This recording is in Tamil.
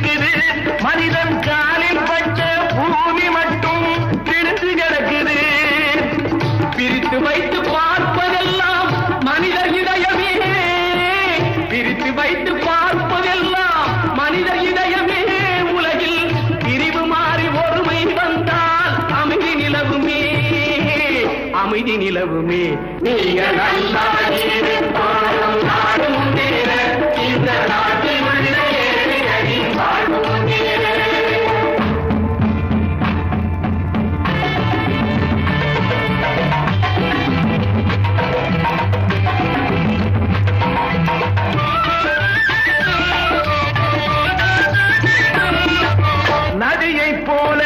கிடக்குது மனிதன் காலில் பட்ட பூமி மட்டும் பிரித்து கிடக்குது. பிரித்து வைத்து பார்ப்பதெல்லாம் மனிதர் இதயமே. பிரித்து வைத்து பார்ப்பதெல்லாம் மனிதர் இதயமே. உலகில் பிரிவு மாறி ஒருமை வந்தால் அமைதி நிலவுமே. அமைதி நிலவுமே. நீங்க நல்லாயே போல